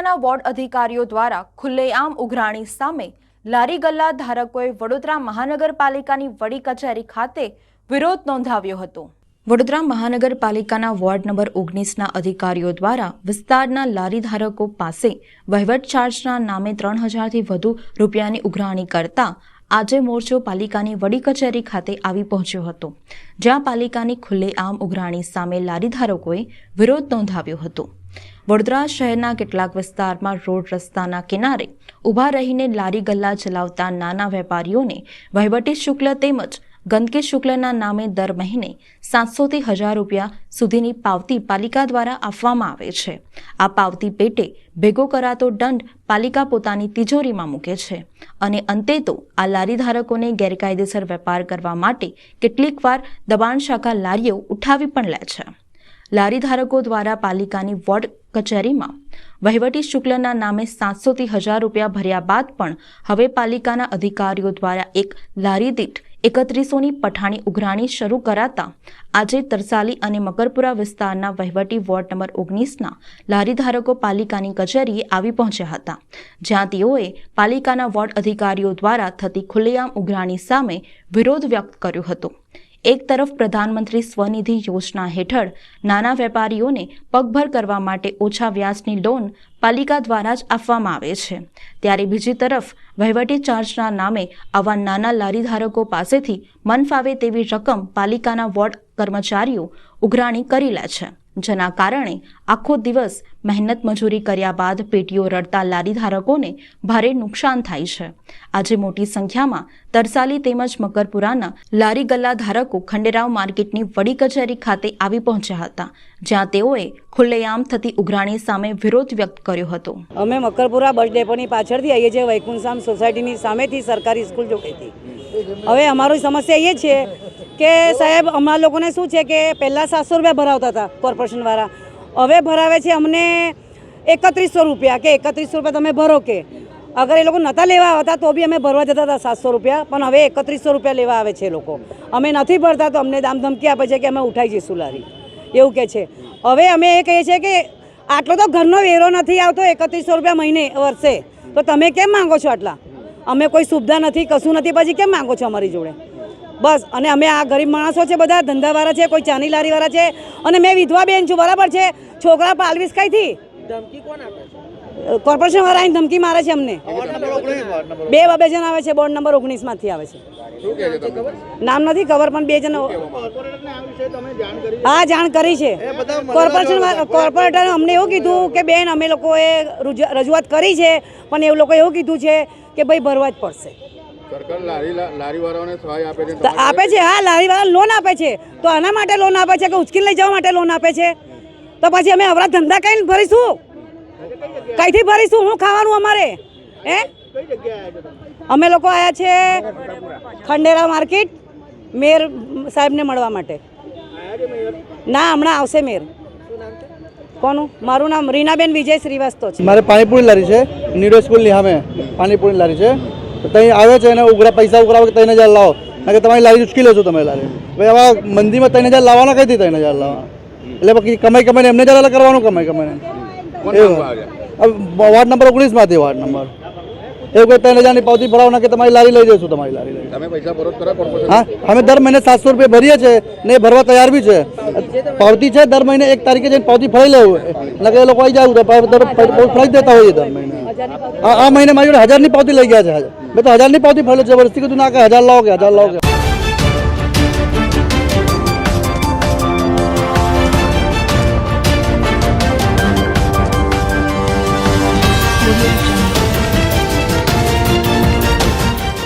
પાલિકાના વોર્ડ અધિકારીઓ દ્વારા ખુલ્લેઆમ ઉઘરાણી સામે લારી ગલ્લા ધારકોએ વડોદરા મહાનગરપાલિકાની વડી કચેરી ખાતે વિરોધ નોંધાવ્યો હતો. વડોદરા મહાનગરપાલિકાના વોર્ડ નંબર ઓગણીસના અધિકારીઓ દ્વારા વિસ્તારના લારી ધારકો પાસે વહીવટ ચાર્જના નામે ત્રણ હજારથી વધુ રૂપિયાની ઉઘરાણી કરતા આજે મોરચો પાલિકાની વડી કચેરી ખાતે આવી પહોંચ્યો હતો, જ્યાં પાલિકાની ખુલ્લેઆમ ઉઘરાણી સામે લારીધારકોએ વિરોધ નોંધાવ્યો હતો. વડોદરા શહેરના કેટલાક વિસ્તારમાં રોડ રસ્તાના કિનારે ઊભા રહીને લારી ગલ્લા ચલાવતા નાના વેપારીઓને વહીવટી શુક્લ તેમજ ગંદકી શુક્લના નામે દર મહિને સાતસોથી હજાર રૂપિયા સુધીની પાવતી પાલિકા દ્વારા આપવામાં આવે છે. આ પાવતી પેટે ભેગો કરાતો દંડ પાલિકા પોતાની તિજોરીમાં મૂકે છે અને અંતે તો આ લારી ધારકોને ગેરકાયદેસર વેપાર કરવા માટે કેટલીકવાર દબાણ શાખા લારીઓ ઉઠાવી પણ લે છે. લારી ધારકો દ્વારા પાલિકાની વોર્ડ કચેરીમાં વહીવટી શુક્લના નામે સાતસોથી હજાર રૂપિયા ભર્યા બાદ પણ હવે પાલિકાના અધિકારીઓ દ્વારા એક લારી દીઠ એકત્રીસોની પઠાણી ઉઘરાણી શરૂ કરાતા આજે તરસાલી અને મકરપુરા વિસ્તારના વહીવટી વોર્ડ નંબર ઓગણીસના લારીધારકો પાલિકાની કચેરીએ આવી પહોંચ્યા હતા, જ્યાં તેઓએ પાલિકાના વોર્ડ અધિકારીઓ દ્વારા થતી ખુલ્લેઆમ ઉઘરાણી સામે વિરોધ વ્યક્ત કર્યો હતો. એક તરફ પ્રધાનમંત્રી સ્વનિધિ યોજના હેઠળ નાના વેપારીઓને પગભર કરવા માટે ઓછા વ્યાજની લોન પાલિકા દ્વારા જ આપવામાં આવે છે. ત્યારે બીજી તરફ વહીવટી ચાર્જના નામે આવા નાના લારી ધારકો પાસેથી મન ફાવે તેવી રકમ પાલિકાના વોર્ડ કર્મચારીઓ ઉઘરાણી કરી લે છે. જેના કારણે આખો દિવસ મહેનત મજૂરી કર્યા બાદ પેટીઓ રડતા લારી ધારકોને ભારે નુકસાન થાય છે. આજે મોટી સંખ્યામાં તરસાલી તેમજ મકરપુરાના લારી ગલ્લા ધારકો ખંડેરાવ માર્કેટની વડી કચેરી ખાતે આવી પહોંચ્યા હતા, જ્યાં તેઓએ ખુલ્લેઆમ થતી ઉઘરાણી સામે વિરોધ વ્યક્ત કર્યો હતો. અમે મકરપુરા બસ ડેપોની પાછળથી આવીએ છીએ વૈકુંઠધામ સોસાયટીની સામેથી સરકારી સ્કૂલ જોડેથી. હવે અમારી સમસ્યા એ છે કે સાહેબ, અમારા લોકોને શું છે કે પહેલાં સાતસો રૂપિયા ભરાવતા હતા કોર્પોરેશનવાળા હવે ભરાવે છે અમને એકત્રીસો રૂપિયા કે એકત્રીસો રૂપિયા તમે ભરો કે. અગર એ લોકો નહોતા લેવા આવતા તો બી અમે ભરવા જતા હતા સાતસો રૂપિયા, પણ હવે એકત્રીસો રૂપિયા લેવા આવે છે લોકો. અમે નથી ભરતા તો અમને દામ ધમકી આપે છે કે અમે ઉઠાઈ જઈશું લારી. એવું કહે છે. હવે અમે એ કહીએ છીએ કે આટલો તો ઘરનો વેરો નથી આવતો, એકત્રીસો રૂપિયા મહિને વર્ષે. તો તમે કેમ માંગો છો આટલા? અમે કોઈ સુવિધા નથી કશું નથી. પછી કેમ માંગો છો અમારી જોડે? બસ અને અમે આ ગરીબ માણસો છે બધા ધંધાવાળા છે કોઈ ચાની લારીવાળા છે. અને મેં વિધવા બેન છું બરાબર છે? છોકરા પાલવીસ કઈથી? કોર્પોરેશન વાળા ધમકી મારે છે અમને. બે બબે જણ આવે છે બોર્ડ નંબર ઓગણીસમાંથી આવે છે. નામ નથી ખબર? પણ બે જણ હા જાણ કરી છે. કોર્પોરેશન કોર્પોરેટરે અમને એવું કીધું કે બેન અમે લોકોએ રજૂઆત કરી છે પણ એવું લોકો એવું કીધું છે કે ભાઈ ભરવા જ પડશે. સરકાર લારી લારી વાળાઓને સહાય આપે છે તો આપે છે હા લારીવાળા લોન આપે છે. તો આના માટે લોન આપે છે કે ઉચકીને લઈ જવા માટે લોન આપે છે? તો પછી અમે અવરા ધંધા કઈ ભરીશું કઈથી ભરીશું? હું ખાવાનું અમારે? હે? અમે લોકો આવ્યા છે ખંડેરા માર્કેટ મેર સાહેબને મળવા માટે. ના હમણાં આવશે મેર કોનું? મારું નામ રીનાબેન વિજય શ્રીવાસ્તવ છે. મારે પાણીપુરી લારી છે નીડો સ્કૂલની સામે. પાણીપુરી લારી છે. તો ત્યાં આવે છે અને ઉઘરા પૈસા ઉઘરાવો કે ત્રણ હજાર લાવો. કારણ કે તમારી લારી ઉચકી લો છો તમે લારી. ભાઈ આવા મંદીમાં ત્રણ હજાર લાવવાના કઈથી ત્રણ હજાર લાવવા એટલે બાકી કમાઈ કમાઈને એમને જરા અલગ કરવાનું કમાઈ કમાઈને. વોર્ડ નંબર ઓગણીસમાંથી વોર્ડ નંબર. એવું કે ત્રણ હજારની પાવતી ભરાવના કે તમારી લારી લઈ જઈશું તમારી લારી લઈ તમે પૈસા ભરો ખરા હા અમે દર મહિને સાતસો રૂપિયા ભરીએ છીએ ને એ ભરવા તૈયાર બી છે. પાવતી છે દર મહિને એક તારીખે જઈને પાવતી ફરી લેવું એટલે એ લોકો આવી જાય તો પાવ- દર ફરી દેતા હોઈએ દર મહિને. આ આ મહિને મારી જોડે હજારની પાવતી લઈ ગયા છે મેં તો હજારની પાવતી ફરેલો જબરદસ્તી કીધું ના કે હજાર લાવો કે હજાર લાવો કે.